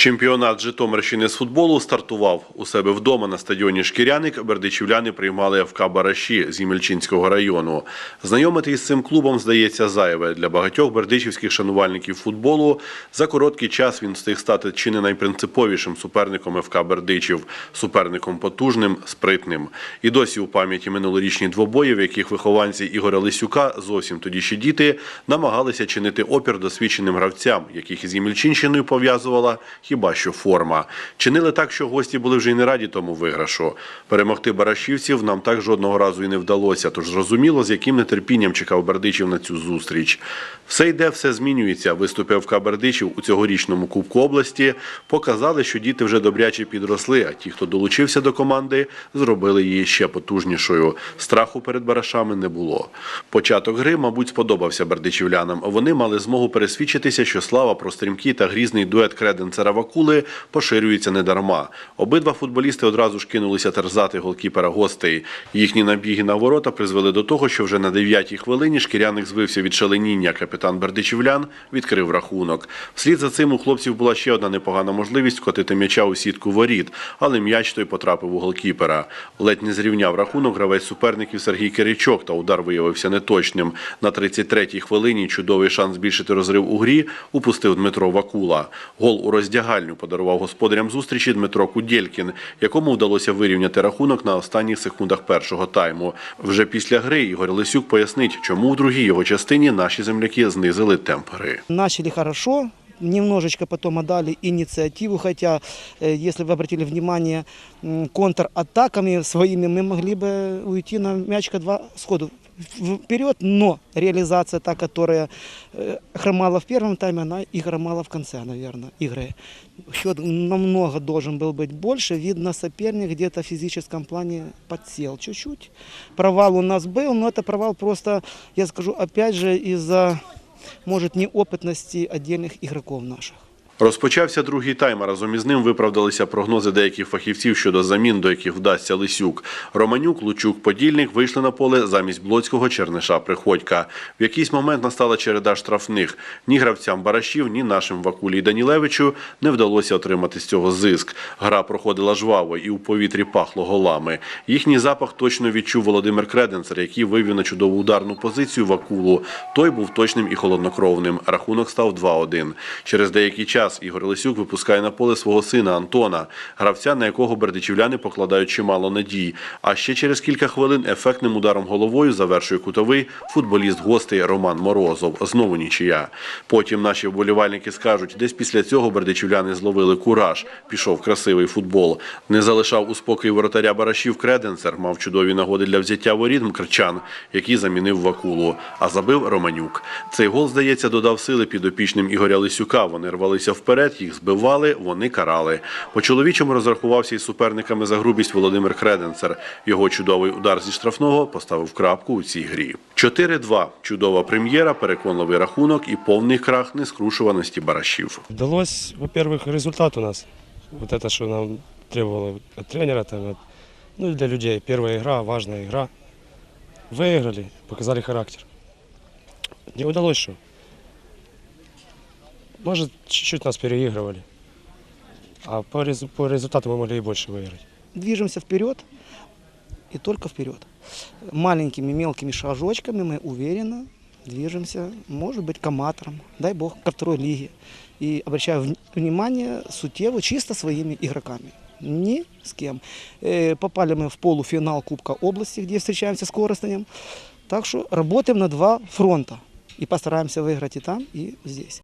Чемпіонат Житомирщини з футболу стартував у себе вдома на стадіоні Шкіряник. Бердичівляни приймали ФК Бараші з Ємельчинського району. Знайомитись з цим клубом здається зайве для багатьох бердичівських шанувальників футболу. За короткий час він встиг стати чи не найпринциповішим суперником ФК Бердичів, суперником потужним, спритним. І досі у пам'яті минулорічні двобої, в яких вихованці Ігоря Лисюка, зовсім тоді ще діти, намагалися чинити опір досвідченим гравцям, яких із Ємельчинщиною пов'язувала хіба що форма. Чинили так, що гості були вже й не раді тому виграшу. Перемогти барашівців нам так жодного разу і не вдалося, тож зрозуміло, з яким нетерпінням чекав Бердичів на цю зустріч. Все йде, все змінюється. Виступи ФК Бердичів у цьогорічному Кубку області показали, що діти вже добряче підросли, а ті, хто долучився до команди, зробили її ще потужнішою. Страху перед барашами не було. Початок гри, мабуть, сподобався бердичівлянам. Вони мали змогу пересвідчитися, що слава про стрімкий та грізний дует Креденцера Вакули поширюється недарма. Обидва футболісти одразу ж кинулися терзати голкіпера гостей. Їхні набіги на ворота призвели до того, що вже на дев'ятій хвилині шкіряник звився від шаленіння. Капітан Бердичівлян відкрив рахунок. Вслід за цим у хлопців була ще одна непогана можливість котити м'яча у сітку воріт, але м'яч той потрапив у голкіпера. Ледь не зрівняв рахунок гравець суперників Сергій Киричок, та удар виявився неточним. На 33-й хвилині чудовий шанс збільшити розрив у грі упустив Дмитро Вакула. Гол у роздягальню подарував господарям зустрічі Дмитро Кудєлькін, якому вдалося вирівняти рахунок на останніх секундах першого тайму. Вже після гри Ігор Лисюк пояснить, чому у другій його частині наші земляки знизили темп гри. Начали хорошо, немножечко потом отдали инициативу, хотя, э, если вы обратили внимание, контратаками своими мы могли бы уйти на мячка два сходу вперед, но реализация та, которая э, хромала в первом тайме, она и хромала в конце, наверное, игры. Счет намного должен был быть больше. Видно, соперник где-то в физическом плане подсел чуть-чуть. Провал у нас был, но это провал просто, я скажу, опять же, из-за может, неопытности отдельных игроков наших. Розпочався другий тайм, разом із ним виправдалися прогнози деяких фахівців щодо замін, до яких вдасться Лисюк. Романюк, Лучук, Подільник вийшли на поле замість Блоцького Черниша Приходька. В якийсь момент настала череда штрафних. Ні гравцям Барашів, ні нашим Вакулі Данілевичу не вдалося отримати з цього зиск. Гра проходила жваво і у повітрі пахло голами. Їхній запах точно відчув Володимир Креденцер, який вивів на чудову ударну позицію Вакулу. Той був точним і холоднокровним. Рахунок став 2-1. Через деякий час Ігор Лисюк випускає на поле свого сина Антона, гравця, на якого бердичівляни покладають чимало надій. А ще через кілька хвилин ефектним ударом головою завершує кутовий футболіст гостей Роман Морозов. Знову нічия. Потім наші вболівальники скажуть, десь після цього бердичівляни зловили кураж. Пішов красивий футбол. Не залишав у спокій воротаря Барашів Креденцер, мав чудові нагоди для взяття воріт Мкрчан, який замінив Вакулу, а забив Романюк. Цей гол, здається, додав сили підопічним Ігоря Лисюка. Вони рвалися вперед, їх збивали, вони карали. По чоловічому розрахувався із суперниками за грубість Володимир Креденцер. Його чудовий удар зі штрафного поставив крапку у цій грі. 4-2. Чудова прем'єра, переконливий рахунок і повний крах нескрушуваності барашів. Удалось, во-первых, результат у нас. Вот это, что нам требовало от тренера, там, от- ну и для людей. Первая игра, важная игра. Выиграли, показали характер. Не удалось что. Может, чуть-чуть нас переигрывали. А по, резу- по результату мы могли и больше выиграть. Движемся вперед и только вперед. Маленькими мелкими шажочками мы уверенно движемся, может быть, к аматорам, дай бог, ко второй лиге. И обращаю вн- внимание Сутеву чисто своими игроками. Ни с кем. Попали мы в полуфинал Кубка области, где встречаемся с Коростенем. Так что работаем на два фронта. И постараемся выиграть и там, и здесь.